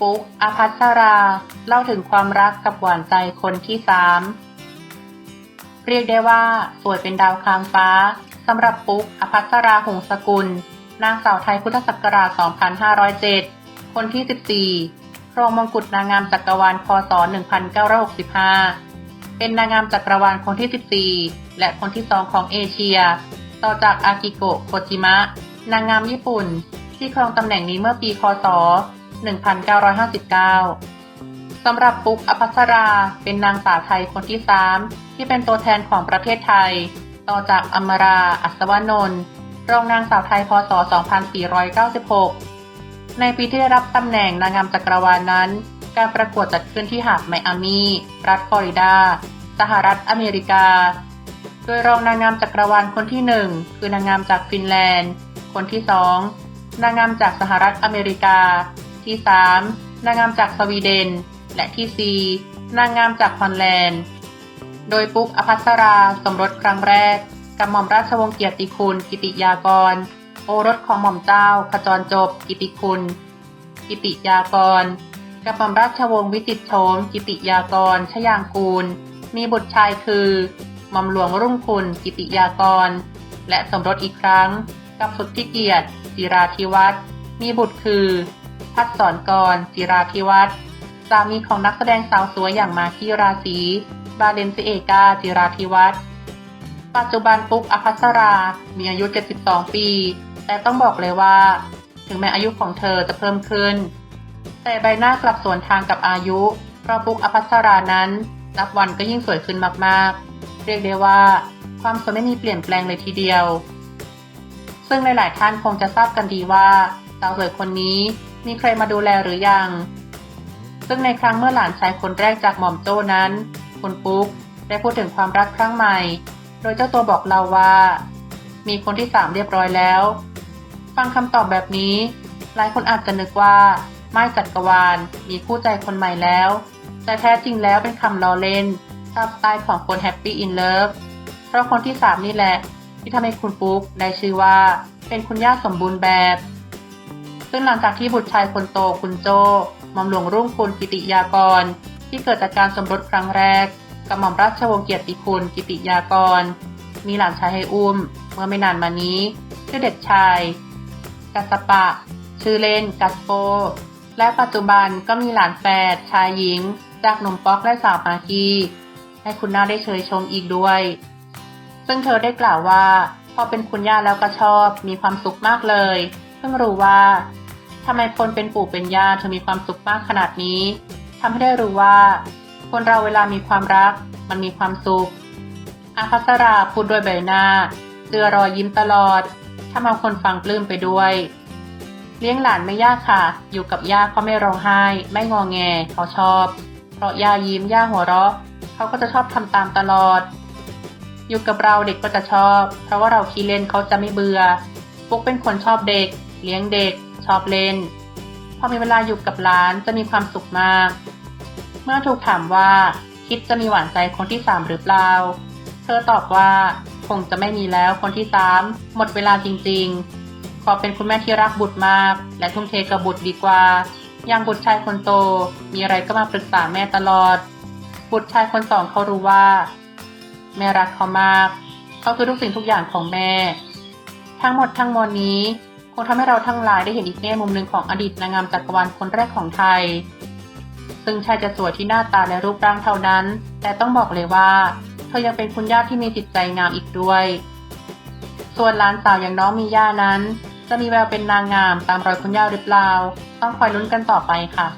ปุ๊ก อภัสรา เล่าถึงความรักกับหวานใจคนที่สาม เรียกได้ว่า สวยเป็นดาวคางฟ้าสำหรับปุ๊ก อภัสราหงสกุล นางสาวไทยพุทธศักราช 2507 คนที่ 14 ครองมงกุฎนางงามจักรวาล พศ 1965 เป็นนางงามจักรวาลคนที่ 14 และคนที่2ของเอเชีย ต่อจากอากิโกะ โคจิมะ นางงามญี่ปุ่น ที่ครองตำแหน่งนี้เมื่อปี คศ 1959 สำหรับปุ๊กอภัสราเป็นนางสาวไทยคนที่3ที่เป็นตัวแทนของประเทศไทย ต่อจากอมราอัศวนนท์รองนางสาวไทยพศ 2496 ในปีที่ได้รับตำแหน่งนางงามจักรวาลนั้น การประกวดจัดขึ้นที่หาดไมอามี รัฐฟลอริดา สหรัฐอเมริกา โดยรองนางงามจักรวาลคนที่ 1 คือนางงามจากฟินแลนด์ คนที่ 2 นางงามจากสหรัฐอเมริกา ที่ 3 นางงามจากสวีเดน และที่ 4 นางงามจากฮอลแลนด์ โดยปุ๊กอภัสราสมรสครั้งแรก กับหม่อมราชวงศ์เกียรติคุณ กิติยากร โอรสของหม่อมเจ้า ขจรจบ กิติคุณ กิติยากร กับหม่อมราชวงศ์วิจิตรโฉม กิติยากร ชยางกูล มีบุตรชายคือหม่อมหลวงรุ่งคุณ กิติยากร และสมรสอีกครั้ง กับสุทธิเกียรติจิราธิวัฒน์มีบุตรคือ พัฒสอนกรจิราธิวัฒน์สามีของนักแสดงสาวสวยอย่างมากกี้ราศีบาเลนซิเอกาจิราธิวัฒน์ปัจจุบันปุ๊กอภัสรา มีอายุ 72 ปี แต่ต้องบอกเลยว่า ถึงแม้อายุของเธอจะเพิ่มขึ้น แต่ใบหน้ากลับสวนทางกับอายุ เพราะปุ๊กอภัสรานั้น นับวันก็ยิ่งสวยขึ้นมากๆ เรียกได้ว่า ความสวยไม่มีเปลี่ยนแปลงเลยทีเดียว ซึ่งหลายๆท่านคงจะทราบกันดีว่าาวสวยคนนี้มีใครมาดูแลหรือยัง ซึ่งในครั้งเมื่อหลานชายคนแรกจากหม่อมโจ้นั้น คุณปุ๊กได้พูดถึงความรักครั้งใหม่ โดยเจ้าตัวบอกเราว่า มีคนที่สามเรียบร้อยแล้ว ฟังคำตอบแบบนี้ หลายคนอาจจะนึกว่า ไม้จักรวาลมีคู่ใจคนใหม่แล้ว แต่แท้จริงแล้วเป็นคำล้อเล่นตามสไตล์ของคนแฮปปี้อินเลิฟเพราะคนที่สามนี่แหละ ที่ทำให้คุณปุ๊กได้ชื่อว่า เป็นคุณย่าสมบูรณ์แบบ ซึ่งหลังจากที่บุตรชายคนโตคุณโจหม่อมหลวงรุ่งคุณกิติยากร ที่เกิดจากการสมรสครั้งแรกกับหม่อมราชวงศ์เกียรติคุณกิติยากร มีหลานชายให้อุ้ม เมื่อไม่นานมานี้ ชื่อเด็กชายกัสปะ ชื่อเล่นกัสโป และปัจจุบันก็มีหลานแฝดชายหญิง จากหนุ่มป๊อกและสาวมากกี้ให้คุณน้าได้เชยชมอีกด้วย ซึ่งเธอได้กล่าวว่า พอเป็นคุณย่าแล้วก็ชอบมีความสุขมากเลย เพิ่งรู้ว่า ทำไมคนเป็นปู่เป็นย่าเธอมีความสุขมากขนาดนี้ทำให้ได้รู้ว่า คนเราเวลามีความรัก มันมีความสุข อาคัสราพูดด้วยใบหน้าเจือรอยยิ้มตลอดทำเอาคนฟังปลื้มไปด้วย เลี้ยงหลานไม่ยากค่ะ อยู่กับย่าเขาไม่ร้องไห้ ไม่งอแงเขาชอบ เพราะย่ายิ้มย่าหัวเราะ เขาก็จะชอบทำตามตลอด อยู่กับเราเด็กก็จะชอบ เพราะว่าเราขี้เล่นเขาจะไม่เบื่อปุ๊กเป็นคนชอบเด็ก เลี้ยงเด็ก ชอบเล่น พอมีเวลาอยู่กับหลานจะมีความสุขมาก เมื่อถูกถามว่าคิดจะมีหวานใจคนที่สามหรือเปล่า เธอตอบว่าคงจะไม่มีแล้วคนที่สามหมดเวลาจริงๆ ขอเป็นคุณแม่ที่รักบุตรมาก และทุ่มเทกับบุตรดีกว่า อย่างบุตรชายคนโต มีอะไรก็มาปรึกษาแม่ตลอด บุตรชายคนสองเขารู้ว่า แม่รักเขามาก เขาคือทุกสิ่งทุกอย่างของแม่ ทั้งหมดทั้งมวลนี้ คงทำให้เราทั้งหลายได้เห็นอีกแง่มุมหนึ่งของอดีตนางงามจักรวาลคนแรกของไทย ซึ่งชายจะสวยที่หน้าตาและรูปร่างเท่านั้น แต่ต้องบอกเลยว่า เธอยังเป็นคุณย่าที่มีจิตใจงามอีกด้วย ส่วนหลานสาวอย่างน้องมีย่านั้น จะมีแววเป็นนางงามตามรอยคุณย่าหรือเปล่า ต้องคอยลุ้นกันต่อไปค่ะ